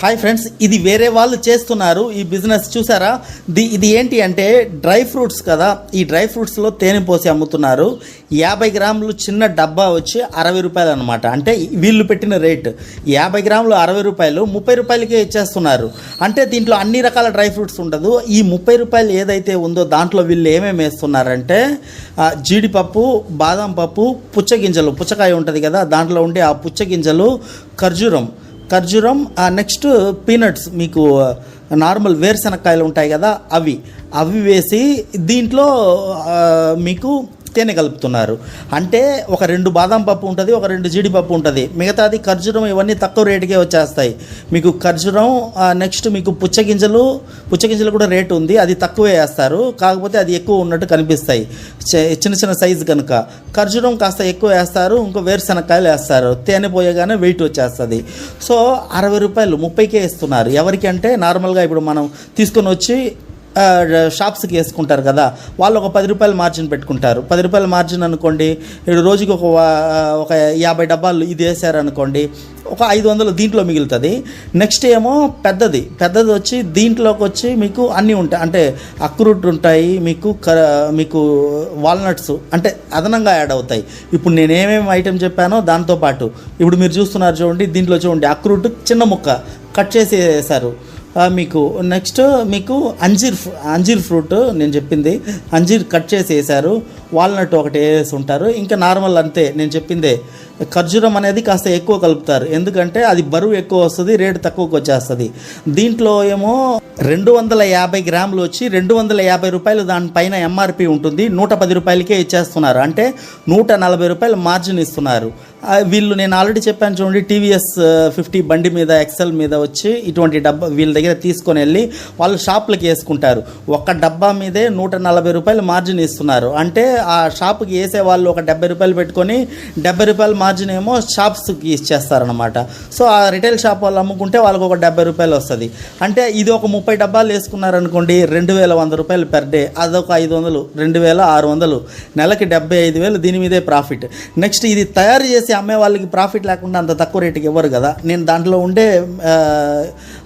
Hi friends ఇది వేరే వాళ్ళు చేస్తున్నారు ఈ బిజినెస్ చూసారా? ది ఇది ఏంటి అంటే డ్రై ఫ్రూట్స్ కదా. ఈ డ్రై ఫ్రూట్స్లో తేనె పోసి అమ్ముతున్నారు. యాభై గ్రాములు చిన్న డబ్బా వచ్చి అరవై రూపాయలు అనమాట అంటే వీళ్ళు పెట్టిన రేట్. యాభై గ్రాములు అరవై రూపాయలు ముప్పై రూపాయలకే ఇచ్చేస్తున్నారు. అంటే దీంట్లో అన్ని రకాల డ్రై ఫ్రూట్స్ ఉండదు. ఈ ముప్పై రూపాయలు ఏదైతే ఉందో దాంట్లో వీళ్ళు ఏమేమి వేస్తున్నారంటే జీడిపప్పు బాదం పప్పు పుచ్చగింజలు. పుచ్చకాయ ఉంటుంది కదా దాంట్లో ఉండే ఆ పుచ్చగింజలు ఖర్జూరం. ఖర్జూరం నెక్స్ట్ పీనట్స్ మీకు నార్మల్ వేరుశనక్కాయలు ఉంటాయి కదా అవి. అవి వేసి దీంట్లో మీకు తేనె కలుపుతున్నారు. అంటే ఒక రెండు బాదం పప్పు ఉంటుంది ఒక రెండు జీడిపప్పు ఉంటుంది. మిగతాది ఖర్జూరం ఇవన్నీ తక్కువ రేటుకే వచ్చేస్తాయి. మీకు ఖర్జూరం నెక్స్ట్ మీకు పుచ్చగింజలు పుచ్చగింజలు కూడా రేటు ఉంది అది తక్కువే వేస్తారు. కాకపోతే అది ఎక్కువ ఉన్నట్టు కనిపిస్తాయి. చిన్న చిన్న సైజు కనుక. ఖర్జూరం కాస్త ఎక్కువ వేస్తారు ఇంకో వేరుశనక్కాయలు వేస్తారు. తేనె పోయగానే వెయిట్ వచ్చేస్తుంది. సో అరవై రూపాయలు ముప్పైకే ఇస్తున్నారు. ఎవరికి అంటే నార్మల్గా ఇప్పుడు మనం తీసుకొని వచ్చి షాప్స్కి వేసుకుంటారు కదా వాళ్ళు ఒక పది రూపాయలు మార్జిన్ పెట్టుకుంటారు. పది రూపాయల మార్జిన్ అనుకోండి ఇప్పుడు రోజుకి ఒక ఒక యాభై డబ్బాలు ఇది వేసారనుకోండి ఒక ఐదు వందలు దీంట్లో మిగులుతుంది. నెక్స్ట్ ఏమో పెద్దది. పెద్దది వచ్చి దీంట్లోకి వచ్చి మీకు అన్నీ ఉంటాయి. అంటే అక్రూట్ ఉంటాయి మీకు క మీకు వాల్నట్స్ అంటే అదనంగా యాడ్ అవుతాయి. ఇప్పుడు నేను ఏమేమి ఐటెం చెప్పానో దాంతోపాటు ఇప్పుడు మీరు చూస్తున్నారు చూడండి దీంట్లో చూడండి అక్రూట్ చిన్న ముక్క కట్ చేసి వేశారు మీకు నెక్స్ట్ మీకు అంజీర్ ఫ్రూ- అంజీర్ ఫ్రూట్ నేను చెప్పింది. అంజీర్ కట్ చేసి వేశారు. వాల్నట్ ఒకటి వేసి ఉంటారు. ఇంకా నార్మల్ అంతే నేను చెప్పిందే. ఖర్జూరం అనేది కాస్త ఎక్కువ కలుపుతారు. ఎందుకంటే అది బరువు ఎక్కువ వస్తుంది రేటు తక్కువకి వచ్చేస్తుంది. దీంట్లో ఏమో రెండు వందల యాభై గ్రాములు వచ్చి రెండు వందల యాభై రూపాయలు దానిపైన ఎంఆర్పి ఉంటుంది. నూట పది రూపాయలకే ఇచ్చేస్తున్నారు. అంటే నూట నలభై రూపాయలు మార్జిన్ ఇస్తున్నారు. వీళ్ళు నేను ఆల్రెడీ చెప్పాను చూడండి టీవీఎస్ ఫిఫ్టీ బండి మీద ఎక్సెల్ మీద వచ్చి ఇటువంటి డబ్బా వీళ్ళ దగ్గర తీసుకొని వెళ్ళి వాళ్ళు షాపులకి వేసుకుంటారు. ఒక్క డబ్బా మీదే నూట నలభై రూపాయలు మార్జిన్ ఇస్తున్నారు. అంటే ఆ షాప్కి వేసే వాళ్ళు ఒక డెబ్బై రూపాయలు పెట్టుకొని డెబ్బై రూపాయల మార్జిన్ ఏమో షాప్స్కి ఇచ్చేస్తారనమాట సో ఆ రిటైల్ షాప్ వాళ్ళు అమ్ముకుంటే వాళ్ళకి ఒక డెబ్బై రూపాయలు వస్తుంది. అంటే ఇది ఒక ముప్పై డబ్బాలు వేసుకున్నారనుకోండి రెండు వేల వంద రూపాయలు పెర్ డే అదొక ఐదు వందలు రెండు వేల ఆరు వందలు. నెలకి డెబ్బై ఐదు వేలు దీని మీదే ప్రాఫిట్ నెక్స్ట్ ఇది తయారు చేసి అమ్మే వాళ్ళకి ప్రాఫిట్ లేకుండా అంత తక్కువ రేటుకి ఇవ్వరు కదా. నేను దాంట్లో ఉండే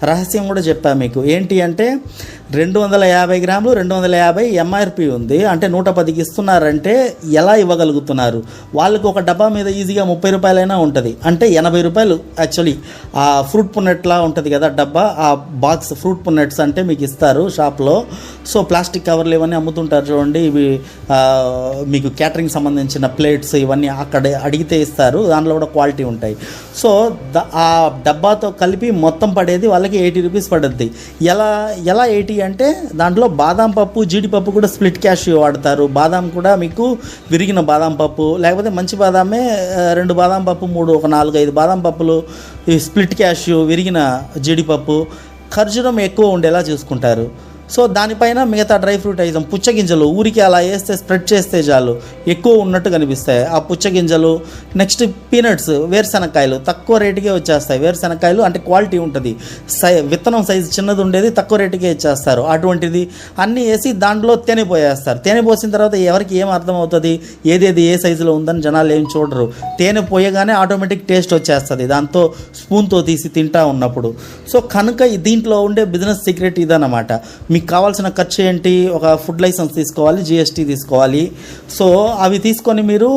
రహస్యం కూడా చెప్పాను మీకు. ఏంటి అంటే రెండు వందల యాభై గ్రాములు రెండు వందల యాభై ఎంఆర్పి ఉంది. అంటే నూట పదికి ఇస్తున్నారంటే ఎలా ఇవ్వగలుగుతున్నారు? వాళ్ళకి ఒక డబ్బా మీద ఈజీగా ముప్పై రూపాయలైనా ఉంటుంది. అంటే ఎనభై రూపాయలు యాక్చువల్లీ ఆ ఫ్రూట్ పున్నెట్లా ఉంటుంది కదా డబ్బా. ఆ బాక్స్ ఫ్రూట్ పున్నెట్స్ అంటే మీకు ఇస్తారు షాప్లో. సో ప్లాస్టిక్ కవర్లు ఇవన్నీ అమ్ముతుంటారు చూడండి. ఇవి మీకు క్యాటరింగ్ సంబంధించిన ప్లేట్స్ ఇవన్నీ అక్కడ అడిగితే ఇస్తారు. దాంట్లో కూడా క్వాలిటీ ఉంటాయి. సో ఆ డబ్బాతో కలిపి మొత్తం పడేది వాళ్ళకి ఎయిటీ రూపీస్ పడుద్ది. ఎలా ఎలా ఎయిటీ అంటే దాంట్లో బాదాం పప్పు జీడిపప్పు కూడా స్ప్లిట్ క్యాష్ వాడతారు. బాదాం కూడా మీకు విరిగిన బాదం పప్పు లేకపోతే మంచి బాదామే రెండు బాదం పప్పు మూడు ఒక నాలుగు ఐదు బాదం పప్పులు ఈ స్ప్లిట్ క్యాష్ విరిగిన జీడిపప్పు ఖర్జూరం ఎక్కువ ఉండేలా చూసుకుంటారు. సో దానిపైన మిగతా డ్రై ఫ్రూట్ ఐటమ్ పుచ్చగింజలు ఊరికి అలా వేస్తే స్ప్రెడ్ చేస్తే చాలు ఎక్కువ ఉన్నట్టు కనిపిస్తాయి. ఆ పుచ్చగింజలు నెక్స్ట్ పీనట్స్ వేరుశనక్కాయలు తక్కువ రేటుకే వచ్చేస్తాయి. వేరుశనక్కాయలు అంటే క్వాలిటీ ఉంటుంది. సై విత్తనం సైజు చిన్నది ఉండేది తక్కువ రేటుకే ఇచ్చేస్తారు. అటువంటిది అన్నీ వేసి దాంట్లో తేనె పోయేస్తారు. తేనె పోసిన తర్వాత ఎవరికి ఏం అర్థమవుతుంది? ఏదేది ఏ సైజులో ఉందని జనాలు ఏం చూడరు. తేనె పోయగానే ఆటోమేటిక్ టేస్ట్ వచ్చేస్తుంది. దాంతో స్పూన్తో తీసి తింటా ఉన్నప్పుడు. సో కనుక దీంట్లో ఉండే బిజినెస్ సీక్రెట్ ఇదన్నమాట. మీకు కావాల్సిన ఖర్చు ఏంటి? ఒక ఫుడ్ లైసెన్స్ తీసుకోవాలి జిఎస్టీ తీసుకోవాలి. సో అవి తీసుకొని మీరు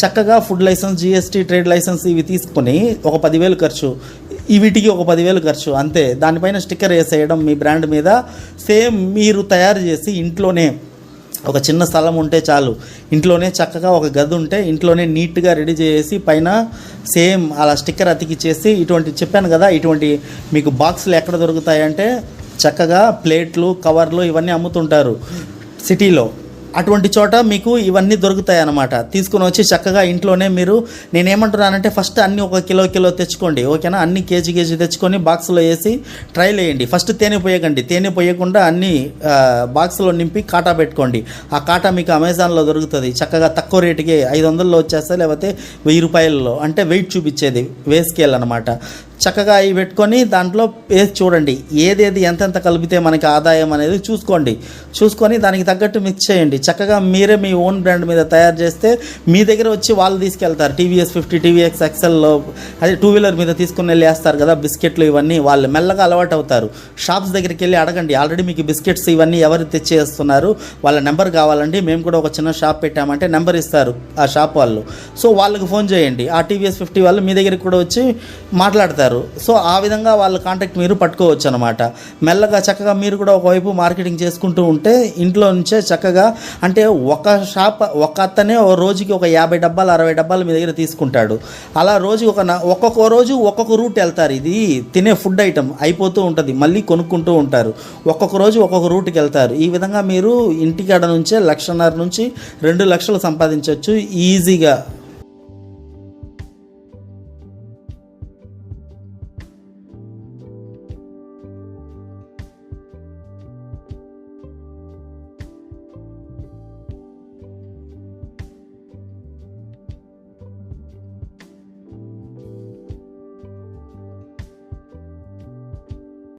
చక్కగా food license GST trade license ఇవి తీసుకొని ఒక పదివేలు ఖర్చు ఈ వీటికి ఒక పదివేలు ఖర్చు అంతే. దానిపైన స్టిక్కర్ వేసేయడం మీ బ్రాండ్ మీద. సేమ్ మీరు తయారు చేసి ఇంట్లోనే ఒక చిన్న స్థలం ఉంటే చాలు. ఇంట్లోనే చక్కగా ఒక గది ఉంటే ఇంట్లోనే నీట్గా రెడీ చేసి పైన సేమ్ అలా స్టిక్కర్ అతికిచ్చేసి ఇటువంటి చెప్పాను కదా ఇటువంటి మీకు బాక్సులు ఎక్కడ దొరుకుతాయంటే చక్కగా ప్లేట్లు కవర్లు ఇవన్నీ అమ్ముతుంటారు సిటీలో. అటువంటి చోట మీకు ఇవన్నీ దొరుకుతాయి అన్నమాట తీసుకుని వచ్చి చక్కగా ఇంట్లోనే మీరు నేనేమంటున్నానంటే ఫస్ట్ అన్ని ఒక కిలో కిలో తెచ్చుకోండి ఓకేనా? అన్ని కేజీ కేజీ తెచ్చుకొని బాక్స్లో వేసి ట్రైల్ వేయండి ఫస్ట్ తేనె పోయకండి. తేనె పోయకుండా అన్ని బాక్స్లో నింపి కాటా పెట్టుకోండి. ఆ కాటా మీకు అమెజాన్లో దొరుకుతుంది. చక్కగా తక్కువ రేటుకి ఐదు వందల్లో వచ్చేస్తా లేకపోతే వెయ్యి రూపాయల్లో. అంటే వెయిట్ చూపించేది వేసుకెళ్ళనమాట అనమాట చక్కగా అవి పెట్టుకొని దాంట్లో వేసి చూడండి ఏదేది ఎంతెంత కలిపితే మనకి ఆదాయం అనేది చూసుకోండి. చూసుకొని దానికి తగ్గట్టు మిక్స్ చేయండి. చక్కగా మీరే మీ ఓన్ బ్రాండ్ మీద తయారు చేస్తే మీ దగ్గర వచ్చి వాళ్ళు తీసుకెళ్తారు. టీవీఎస్ ఫిఫ్టీ టీవీఎక్స్ ఎక్సెల్లో అదే టూ వీలర్ మీద తీసుకుని వెళ్ళి వేస్తారు కదా బిస్కెట్లు ఇవన్నీ వాళ్ళు మెల్లగా అలవాటు అవుతారు. షాప్స్ దగ్గరికి వెళ్ళి అడగండి ఆల్రెడీ మీకు బిస్కెట్స్ ఇవన్నీ ఎవరు తెచ్చేస్తున్నారు వాళ్ళ నెంబర్ కావాలండి మేము కూడా ఒక చిన్న షాప్ పెట్టామంటే నెంబర్ ఇస్తారు ఆ షాప్ వాళ్ళు. సో వాళ్ళకి ఫోన్ చేయండి. ఆ టీవీఎస్ ఫిఫ్టీ వాళ్ళు మీ దగ్గరికి కూడా వచ్చి మాట్లాడతారు. సో ఆ విధంగా వాళ్ళ కాంటాక్ట్ మీరు పట్టుకోవచ్చు అనమాట మెల్లగా చక్కగా మీరు కూడా ఒకవైపు మార్కెటింగ్ చేసుకుంటూ ఉంటే ఇంట్లో నుంచే చక్కగా అంటే ఒక షాప్ ఒక అతనే ఓ రోజుకి ఒక యాభై డబ్బాలు అరవై డబ్బాలు మీ దగ్గర తీసుకుంటాడు. అలా రోజు ఒక ఒక్కొక్క రోజు ఒక్కొక్క రూట్ వెళ్తారు. ఇది తినే ఫుడ్ ఐటమ్ అయిపోతూ ఉంటుంది. మళ్ళీ కొనుక్కుంటూ ఉంటారు. ఒక్కొక్క రోజు ఒక్కొక్క రూట్కి వెళ్తారు. ఈ విధంగా మీరు ఇంటికాడ నుంచే లక్షన్నర నుంచి రెండు లక్షలు సంపాదించవచ్చు ఈజీగా.